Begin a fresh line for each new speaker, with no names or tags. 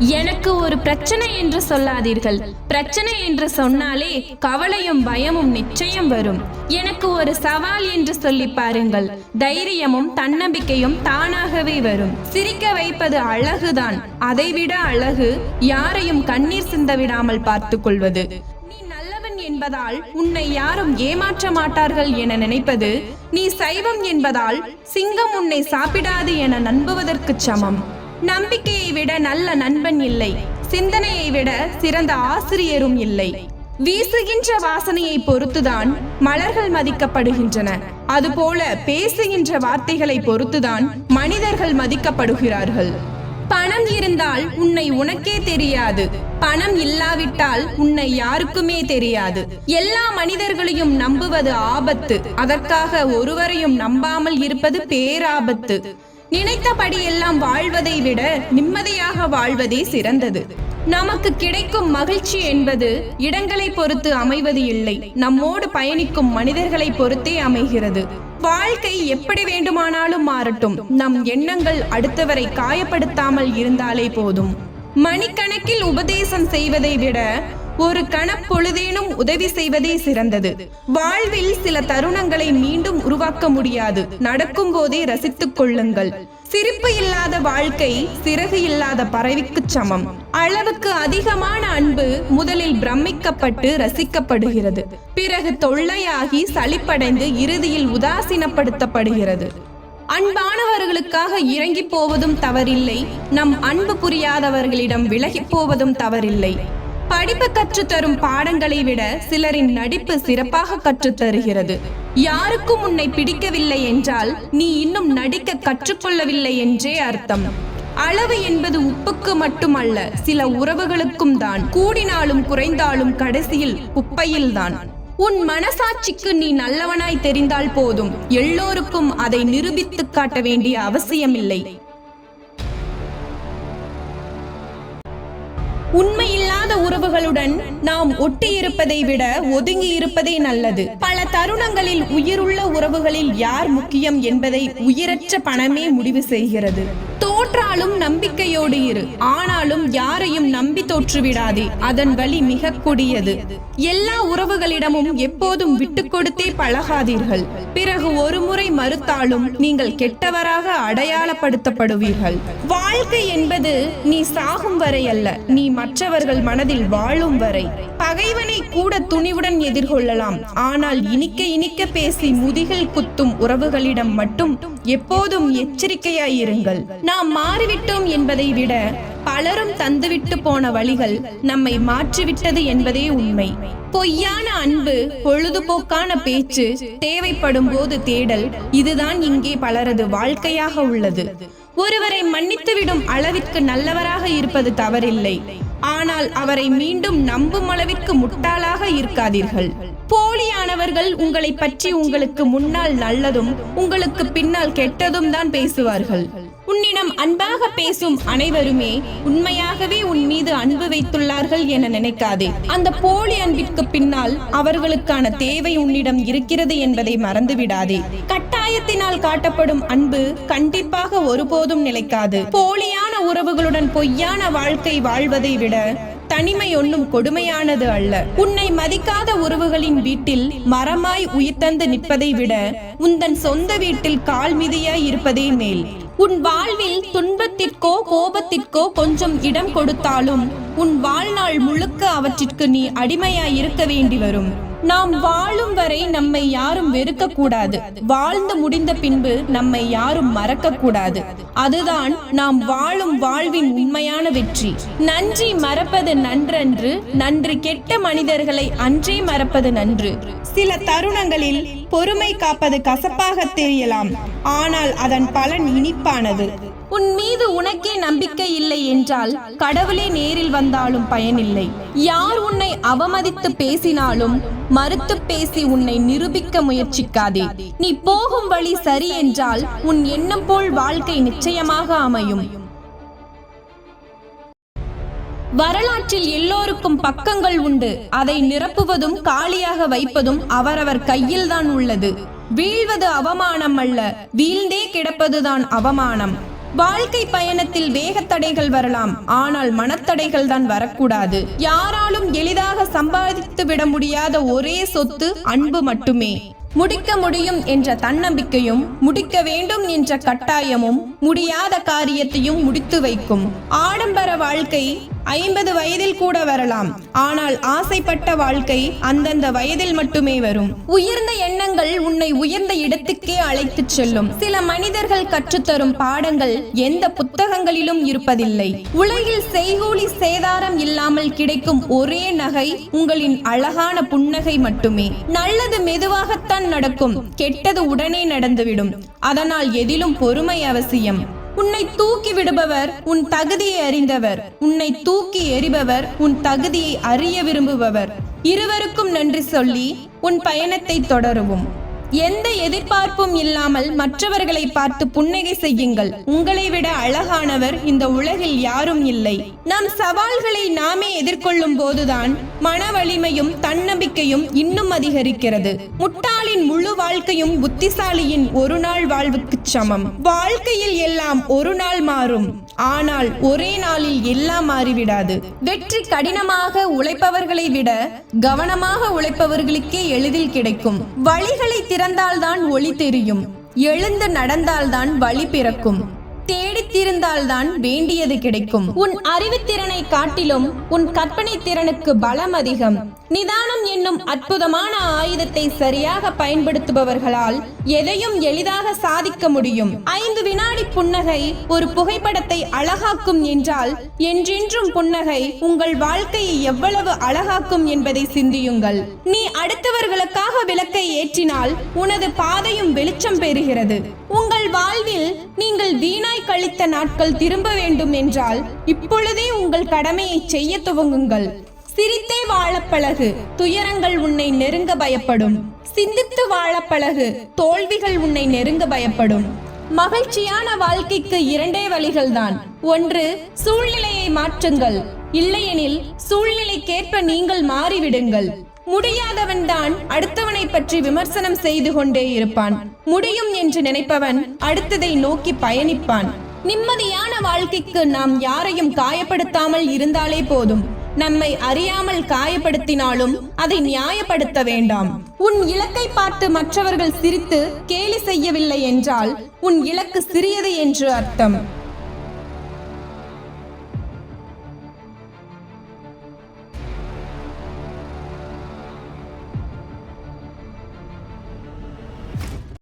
எனக்கு ஒரு பிரச்சனை என்று சொல்லாதீர்கள். பிரச்சனை என்று சொன்னாலே கவலையும் பயமும் நிச்சயம் வரும். எனக்கு ஒரு சவால் என்று சொல்லி பாருங்கள். தைரியமும் தன்னம்பிக்கையும் தானாகவே வரும். சிரிக்க வைப்பது அழகுதான். அதைவிட அழகு யாரையும் கண்ணீர் சிந்த விடாமல் பார்த்துக் கொள்வது. நீ நல்லவன் என்பதால் உன்னை யாரும் ஏமாற்ற மாட்டார்கள் என நினைப்பது நீ சைவம் என்பதால் சிங்கம் உன்னை சாப்பிடாது என நம்புவதற்கு சமம். நம்பிக்கையை விட நல்ல நண்பன் இல்லை. சிந்தனையை விட சிறந்த ஆசிரியரும் இல்லை. வீசுகின்ற வாசனையை பொறுத்துதான் மலர்கள் மதிக்கப்படுகின்றன. அதுபோல பேசுகின்ற வார்த்தைகளை பொறுத்துதான் மனிதர்கள் மதிக்கப்படுகிறார்கள். பணம் இருந்தால் உன்னை உனக்கே தெரியாது. பணம் இல்லாவிட்டால் உன்னை யாருக்குமே தெரியாது. எல்லா மனிதர்களையும் நம்புவது ஆபத்து. அதற்காக ஒருவரையும் நம்பாமல் இருப்பது பேராபத்து. நினைத்தபடி எல்லாம் வாழ்வதை விட நிம்மதியாக வாழ்வதே சிறந்தது. நமக்கு கிடைக்கும் மகிழ்ச்சி என்பது இடங்களை பொறுத்து அமைவது இல்லை. நம்மோடு பயணிக்கும் மனிதர்களை பொறுத்தே அமைகிறது. வாழ்க்கை எப்படி வேண்டுமானாலும் மாறட்டும். நம் எண்ணங்கள் அடுத்தவரை காயப்படுத்தாமல் இருந்தாலே போதும். மணிக்கணக்கில் உபதேசம் செய்வதை விட ஒரு கணப்பொழுதேனும் உதவி செய்வதே சிறந்தது. வாழ்வில் சில தருணங்களை மீண்டும் உருவாக்க முடியாது. நடக்கும் போதே ரசித்துக் கொள்ளுங்கள். சிரிப்பு இல்லாத வாழ்க்கை சிறகு இல்லாத பறவைக்கு சமம். அளவுக்கு அதிகமான அன்பு முதலில் பிரமிக்கப்பட்டு ரசிக்கப்படுகிறது. பிறகு தொல்லையாகி சளிப்படைந்து இறுதியில் உதாசீனப்படுத்தப்படுகிறது. அன்பானவர்களுக்காக இறங்கி போவதும் தவறில்லை. நம் அன்பு புரியாதவர்களிடம் விலகி போவதும் தவறில்லை. படிப்பு கற்றுத்தரும் பாடங்களை விட சிலரின் நடிப்பு சிறப்பாக கற்றுத்தருகிறது. யாருக்கும் உன்னை பிடிக்கவில்லை என்றால் நீ இன்னும் நடிக்க கற்றுக்கொள்ளவில்லை என்றே அர்த்தம். அளவு என்பது உப்புக்கு மட்டுமல்ல சில உறவுகளுக்கும் தான். கூடினாலும் குறைந்தாலும் கடைசியில் குப்பையில்தான் உன் மனசாட்சிக்கு நீ நல்லவனாய் தெரிந்தால் போதும். எல்லோருக்கும் அதை நிரூபித்துக் காட்ட வேண்டிய அவசியமில்லை. உண்மையில்லாத உறவுகளுடன் நாம் ஒட்டி இருப்பதை விட ஒதுங்கி இருப்பதே நல்லது. பல தருணங்களில் உயிருள்ள உறவுகளில் யார் முக்கியம் என்பதை உயிரற்ற பணமே முடிவு செய்கிறது. ஆனாலும் நம்பிக்கையோடு இரு. ஆனாலும் யாரையும் நம்பி தோற்றுவிடாதே. அதன் வழி மிக கொடியது. எல்லா உறவுகளிடமும் எப்போதும் விட்டு கொடுத்தே பழகாதீர்கள். பிறகு ஒருமுறை மறுத்தாலும் நீங்கள் கெட்டவராக அடையாளப்படுத்தப்படுவீர்கள். வாழ்க்கை என்பது நீ சாகும் வரை அல்ல. நீ மற்றவர்கள் மனதில் வாழும் வரை. பகைவனை கூட துணிவுடன் எதிர்கொள்ளலாம். ஆனால் இனிக்க இனிக்க பேசி முதுகில் குத்தும் உறவுகளிடம் மட்டும் எப்போதும் எச்சரிக்கையாயிருங்கள் நாம் தந்துவிட்டோம் என்பதை விட பலரும் தந்துவிட்டு போன வழிகள் நம்மை மாற்றிவிட்டது என்பதே உண்மை. பொய்யான அன்பு பொழுதுபோக்கான பேச்சு தேவைப்படும் போது தேடல் இதுதான் இங்கே பலரது வாழ்க்கையாக உள்ளது. ஒருவரை மன்னித்துவிடும் அளவிற்கு நல்லவராக இருப்பது தவறில்லை. ஆனால் அவரை மீண்டும் நம்பும் அளவிற்கு முட்டாளாக இருக்காதீர்கள். போலியானவர்கள் உங்களை பற்றி உங்களுக்கு முன்னால் நல்லதும் உங்களுக்கு பின்னால் கெட்டதும் தான் பேசுவார்கள். உன்னிடம் அன்பாக பேசும் அனைவருமே உண்மையாகவே உன் மீது அன்பு வைத்துள்ளார்கள் என நினைக்காதே. அந்த போலி அன்பிற்கு பின்னால் அவர்களுக்கான தேவை உன்னிடம் இருக்கிறது என்பதை மறந்துவிடாதே. கட்டாயத்தினால் காட்டப்படும் அன்பு கண்டிப்பாக ஒருபோதும் நிலைக்காது. போலியான உறவுகளுடன் பொய்யான வாழ்க்கை வாழ்வதை விட தனிமை ஒன்றும் கொடுமையானது அல்ல. உன்னை மதிக்காத உறவுகளின் வீட்டில் மரமாய் உயிர் தந்து நிற்பதை விட உந்தன் சொந்த வீட்டில் கால் மிதியாய் இருப்பதே மேல். உன் வாழ்வில் துன்பத்திற்கோ கோபத்திற்கோ கொஞ்சம் இடம் கொடுத்தாலும் உன் வாழ்நாள் முழுக்க அவற்றிற்கு நீ அடிமையாய் இருக்க வேண்டி வரும். நாம் வாழும் வரை நம்மை யாரும் வெறுக்க கூடாது வாழ்ந்து முடிந்த பின்பு நம்மை யாரும் மறக்க கூடாது அதுதான் நாம் வாழும் வாழ்வின் உண்மையான வெற்றி. நன்றி மறப்பது நன்றன்று நன்றி கெட்ட மனிதர்களை அன்றே மறப்பது நன்று. சில தருணங்களில் பொறுமை காப்பது கசப்பாக தெரியலாம். ஆனால் அதன் பலன் இனிப்பானது. உன் மீது உனக்கே நம்பிக்கை இல்லை என்றால் கடவுளே நேரில் வந்தாலும் பயனில்லை. யார் உன்னை அவமதித்து பேசினாலும் மறுத்து பேசி உன்னை நிரூபிக்க முயற்சிக்காதே. நீ போகும் வழி சரி என்றால் உன் எண்ணம் போல் வாழ்க்கை நிச்சயமாக அமையும். வரலாற்றில் எல்லோருக்கும் பக்கங்கள் உண்டு. அதை நிரப்புவதும் காலியாக வைப்பதும் அவரவர் கையில்தான் உள்ளது. வீழ்வது அவமானம் அல்ல வீழ்ந்தே கிடப்பதுதான் அவமானம். வாழ்க்கை பயணத்தில் வேகத்தடைகள் வரலாம். ஆனால் மனத்தடைகள் தான் வரக்கூடாது. யாராலும் எளிதாக சம்பாதித்து விட முடியாத ஒரே சொத்து அன்பு மட்டுமே. முடிக்க முடியும் என்ற தன்னம்பிக்கையும் முடிக்க வேண்டும் என்ற கட்டாயமும் முடியாத காரியத்தையும் முடித்து வைக்கும். ஆடம்பர வாழ்க்கை ஐம்பது வயதில் கூட வரலாம். ஆனால் ஆசைப்பட்ட வாழ்க்கை அந்தந்த வயதில் மட்டுமே வரும். உயர்ந்த எண்ணங்கள் உன்னை உயர்ந்த இடத்துக்கே அழைத்துச் செல்லும். சில மனிதர்கள் கற்றுத்தரும் பாடங்கள் எந்த புத்தகங்களிலும் இருப்பதில்லை. உலகில் செய்கூலி சேதாரம் இல்லாமல் கிடைக்கும் ஒரே நகை உங்களின் அழகான புன்னகை மட்டுமே. நல்லது மெதுவாகத்தான் நடக்கும் கெட்டது உடனே நடந்துவிடும். அதனால் எதிலும் பொறுமை அவசியம். உன்னை தூக்கி விடுபவர் உன் தகுதியை அறிந்தவர். உன்னை தூக்கி எறிபவர் உன் தகுதியை அறிய விரும்புபவர். இருவருக்கும் நன்றி சொல்லி உன் பயணத்தை தொடருவோம். எந்த எதிர்பார்ப்பும் இல்லாமல் மற்றவர்களை பார்த்து புன்னகை செய்யுங்கள். உங்களை விட அழகானவர் இந்த உலகில் யாரும் இல்லை. நம் சவால்களை நாமே எதிர்கொள்ளும் போதுதான் மன வலிமையும் தன்னம்பிக்கையும் இன்னும் அதிகரிக்கிறது. முட்டாளின் முழு வாழ்க்கையும் புத்திசாலியின் ஒரு நாள் வாழ்வுக்கு சமம். வாழ்க்கையில் எல்லாம் ஒரு நாள் மாறும். ஆனால் ஒரே நாளில் எல்லாம் மாறிவிடாது. வெற்றி கடினமாக உழைப்பவர்களை விட கவனமாக உழைப்பவர்களுக்கே எளிதில் கிடைக்கும். வழிகளை பிறந்தால்தான் ஒளி தெரியும். எழுந்து நடந்தால்தான் வழி பிறக்கும். நினைத்திருந்தால்தான் வேண்டியது கிடைக்கும். உன் அறிவுத்திறனை காட்டிலும் உன் கற்பனை திறனுக்கு பலம் அதிகம். நிதானம் என்னும் அற்புதமான ஆயுதத்தை சரியாக பயன்படுத்துபவர்களால் எதையும் எளிதாக சாதிக்க முடியும். ஐந்து வினாடி புன்னகை ஒரு புகைப்படத்தை அழகாக்கும் என்றால் என்றென்றும் புன்னகை உங்கள் வாழ்க்கையை எவ்வளவு அழகாக்கும் என்பதை சிந்தியுங்கள். நீ அடுத்தவர்களுக்காக விளக்கை ஏற்றினால் உனது பாதையும் வெளிச்சம் பெறுகிறது. உங்கள் வாழ்வில் நீங்கள் வீணாய் கழித்த நாட்கள் திரும்ப வேண்டும் என்றால் இப்பொழுதே உங்கள் கடமையை செய்ய துவங்குங்கள். சிரித்தே வாழப்பழகு துயரங்கள் உன்னை நெருங்க பயப்படும். சிந்தித்து வாழப்பழகு தோல்விகள் உன்னை நெருங்க பயப்படும். மகிழ்ச்சியான வாழ்க்கைக்கு இரண்டே வழிகள்தான். ஒன்று சூழ்நிலையை மாற்றுங்கள். இல்லையெனில் சூழ்நிலைக்கேற்ப நீங்கள் மாறிவிடுங்கள். முடியாதவன் தான் அடுத்தவனை பற்றி விமர்சனம் செய்து கொண்டே இருப்பான். முடியும் என்று நினைப்பவன் அடுத்ததை நோக்கி பயணிப்பான். நிம்மதியான வாழ்க்கைக்கு நாம் யாரையும் காயப்படுத்தாமல் இருந்தாலே போதும். நம்மை அறியாமல் காயப்படுத்தினாலும் அதை நியாயப்படுத்த வேண்டாம். உன் இலக்கை பார்த்து மற்றவர்கள் சிரித்து கேலி செய்யவில்லை என்றால் உன் இலக்கு சிறியது என்று அர்த்தம்.